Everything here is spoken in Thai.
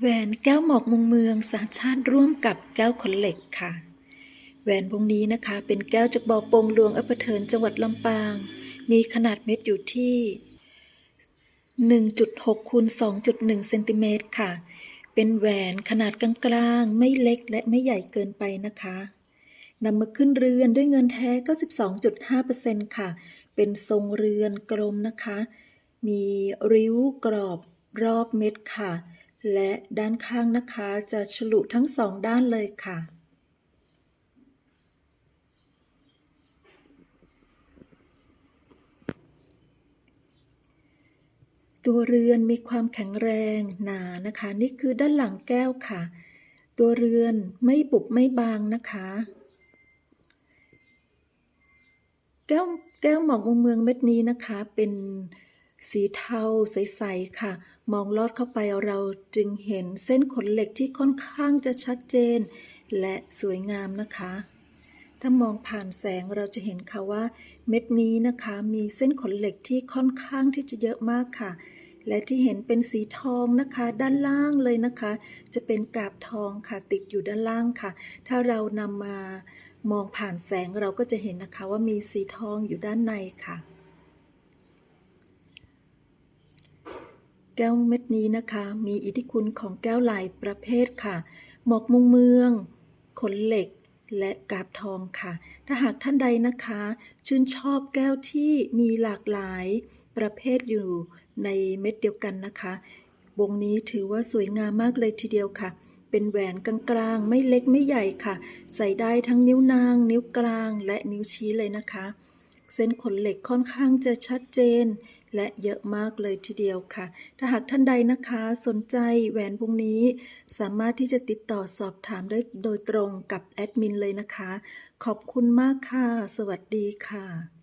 แหวนแก้วหมอกมุงเมืองสาชาติร่วมกับแก้วขนเหล็กค่ะ แหวนวงนี้นะคะ เป็นแก้วจากบ่อปงหลวงอำเภอเถินจังหวัดลำปาง มีขนาดเม็ดอยู่ที่ 1.6คูณ2.1เซนติเมตรค่ะ เป็นแหวนขนาดกลางๆ ไม่เล็กและไม่ใหญ่เกินไปนะคะนำมาขึ้นเรือนด้วยเงินแท้ 92.5%ค่ะ เป็นทรงเรือนกลมนะคะ มีริ้วกรอบรอบเม็ดค่ะ และด้านข้างนะคะจะฉลุทั้งสองด้านเลยค่ะ ตัวเรือนมีความแข็งแรงหนานะคะ นี่คือด้านหลังแก้วค่ะ ตัวเรือนไม่บุบไม่บางนะคะ แก้วแก้วหมอกมุมเมืองเม็ดนี้นะคะเป็น สีเทาใสๆค่ะ มองลอดเข้าไปเราจึงเห็นเส้นขนเหล็กที่ค่อนข้างจะชัดเจน และสวยงามนะคะ ถ้ามองผ่านแสงเราจะเห็นค่ะว่า เม็ดนี้นะคะมีเส้นขนเหล็กที่ค่อนข้างที่จะเยอะมากค่ะ และที่เห็นเป็นสีทองนะคะ ด้านล่างเลยนะคะ จะเป็นกาบทองค่ะติดอยู่ด้านล่างค่ะ ถ้าเรานำมามองผ่านแสงเราก็จะเห็นนะคะว่ามีสีทองอยู่ด้านในค่ะ แก้วเม็ดนี้นะคะ มีอิทธิคุณของแก้วหลายประเภทค่ะ หมอกมุงเมือง ขนเหล็ก และกาบทองค่ะ ถ้าหากท่านใดนะคะ ชื่นชอบแก้วที่มีหลากหลายประเภทอยู่ในเม็ดเดียวกันนะคะ วงนี้ถือว่าสวยงามมากเลยทีเดียวค่ะ เป็นแหวนกลางๆ ไม่เล็กไม่ใหญ่ค่ะ ใส่ได้ทั้งนิ้วนาง นิ้วกลาง และนิ้วชี้เลยนะคะ เส้นขนเหล็กค่อนข้างจะชัดเจน และเยอะมากเลยทีเดียวค่ะ ถ้าหากท่านใดนะคะสนใจแหวนวงนี้ สามารถที่จะติดต่อสอบถามได้โดยตรงกับแอดมินเลยนะคะ ขอบคุณมากค่ะ สวัสดีค่ะ